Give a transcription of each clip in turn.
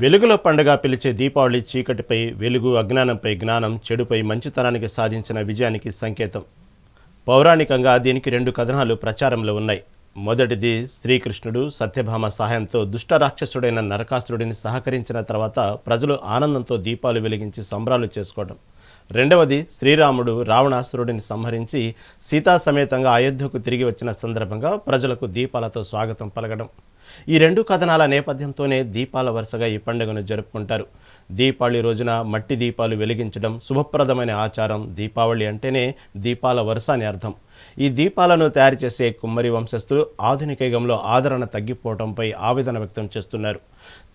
వెలుగుల పండుగ పిలిచే దీపావళి చీకటిపై వెలుగు అజ్ఞానంపై జ్ఞానం చెడుపై మంచితనానికి సాధించిన విజయానికి సంకేతం. పౌరాణికంగా దీనికి రెండు కథనాలు ప్రచారంలో ఉన్నాయి. మొదటిది శ్రీకృష్ణుడు సత్యభామ సహాయంతో దుష్ట రాక్షసుడైన నరకాసురుడిని సహకరించిన తర్వాత ప్రజలు ఆనందంతో దీపాలు వెలిగించి సంబరాలు చేసుకోవడం రెండవది శ్రీరాముడు రావణాసురుడిని సంహరించి సీతా సమేతంగా అయోధ్యకు తిరిగి వచ్చిన సందర్భంగా ప్రజలకు దీపాలతో స్వాగతం పలకడం. ఈ రెండు కథనాల నేపథ్యంతోనే దీపాల వరుసగా ఈ పండుగను జరుపుకుంటారు. దీపావళి రోజున మట్టి దీపాలు వెలిగించడం శుభప్రదమైన ఆచారం. దీపావళి అంటేనే దీపాల వరుస అని అర్థం. ఈ దీపాలను తయారు చేసే కుమ్మరి వంశస్థులు ఆధునిక యుగంలో ఆదరణ తగ్గిపోవడంపై ఆవేదన వ్యక్తం చేస్తున్నారు.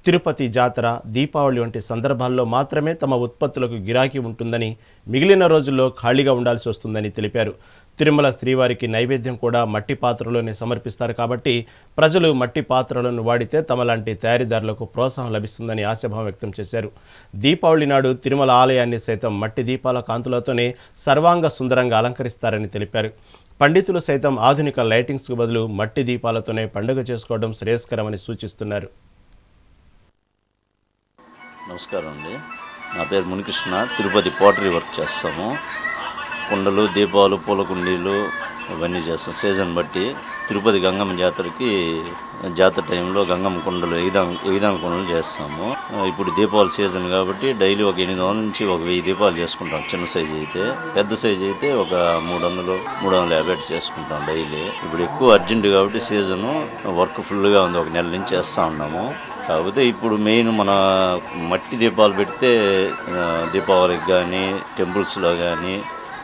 తిరుపతి జాతర దీపావళి వంటి సందర్భాల్లో మాత్రమే తమ ఉత్పత్తులకు గిరాకీ ఉంటుందని మిగిలిన రోజుల్లో ఖాళీగా ఉండాల్సి వస్తుందని తెలిపారు. తిరుమల శ్రీవారికి నైవేద్యం కూడా మట్టి పాత్రలోనే సమర్పిస్తారు కాబట్టి ప్రజలు మట్టి పాత్రలను వాడితే తమలాంటి తయారీదారులకు ప్రోత్సాహం లభిస్తుందని ఆశాభావం వ్యక్తం చేశారు. దీపావళి నాడు తిరుమల ఆలయాన్ని సైతం మట్టి దీపాల కాంతులతోనే సర్వాంగ సుందరంగా అలంకరిస్తారని తెలిపారు. పండితులు సైతం ఆధునిక లైటింగ్స్కు బదులు మట్టి దీపాలతోనే పండుగ చేసుకోవడం శ్రేయస్కరమని సూచిస్తున్నారు. నమస్కారం అండి. నా పేరు మునికృష్ణ. తిరుపతి పోటరీ వర్క్ చేస్తాము. కుండలు దీపాలు పూల కుండీలు ఇవన్నీ చేస్తాం. సీజన్ బట్టి తిరుపతి గంగమ్మ జాతరకి జాతర టైంలో గంగమ్మ కుండలు ఎగిదాం కుండలు చేస్తాము. ఇప్పుడు దీపావళి సీజన్ కాబట్టి డైలీ ఒక ఎనిమిది వందల నుంచి ఒక వెయ్యి దీపాలు చేసుకుంటాం. చిన్న సైజు అయితే పెద్ద సైజు అయితే ఒక మూడు వందలు మూడు వందల యాభై చేసుకుంటాం డైలీ. ఇప్పుడు ఎక్కువ అర్జెంట్ కాబట్టి సీజను వర్క్ ఫుల్గా ఉంది. ఒక నెల నుంచి చేస్తూ ఉన్నాము. కాకపోతే ఇప్పుడు మెయిన్ మన మట్టి దీపాలు పెడితే దీపావళికి కానీ టెంపుల్స్లో కానీ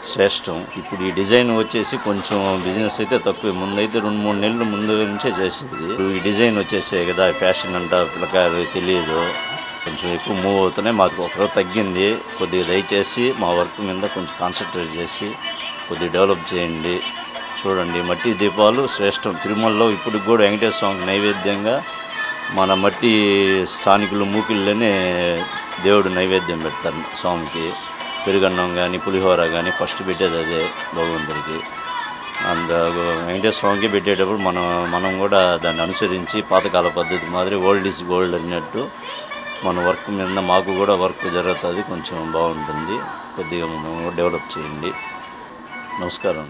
శ్రేష్టం. ఇప్పుడు ఈ డిజైన్ వచ్చేసి కొంచెం బిజినెస్ అయితే తక్కువ. ముందైతే రెండు మూడు నెలలు ముందు నుంచే చేసేది. ఇప్పుడు ఈ డిజైన్ వచ్చేసే కదా ఫ్యాషన్ అంట పిల్లకాయలు తెలియదు. కొంచెం ఎక్కువ మూవ్ అవుతున్నాయి. మాకు ఒకరోజు తగ్గింది. కొద్దిగా దయచేసి మా వర్క్ మీద కొంచెం కాన్సన్ట్రేట్ చేసి కొద్దిగా డెవలప్ చేయండి. చూడండి మట్టి దీపాలు శ్రేష్టం. తిరుమలలో ఇప్పుడు కూడా వెంకటేశ్వర స్వామికి నైవేద్యంగా మన మట్టి స్థానికులు మూకిళ్ళనే దేవుడు నైవేద్యం పెడతారు స్వామికి. పెరుగన్నం కానీ పులిహోర కానీ ఫస్ట్ పెట్టేది అదే భగవంతుడికి. అంద వెంకటేశ్వర స్వామికి పెట్టేటప్పుడు మనం మనం కూడా దాన్ని అనుసరించి పాతకాల పద్ధతి మాదిరి ఓల్డ్ ఈజ్ గోల్డ్ అన్నట్టు మన వర్క్ మీద మాకు కూడా వర్క్ జరుగుతుంది కొంచెం బాగుంటుంది. కొద్దిగా మనం డెవలప్ చేయండి. నమస్కారం.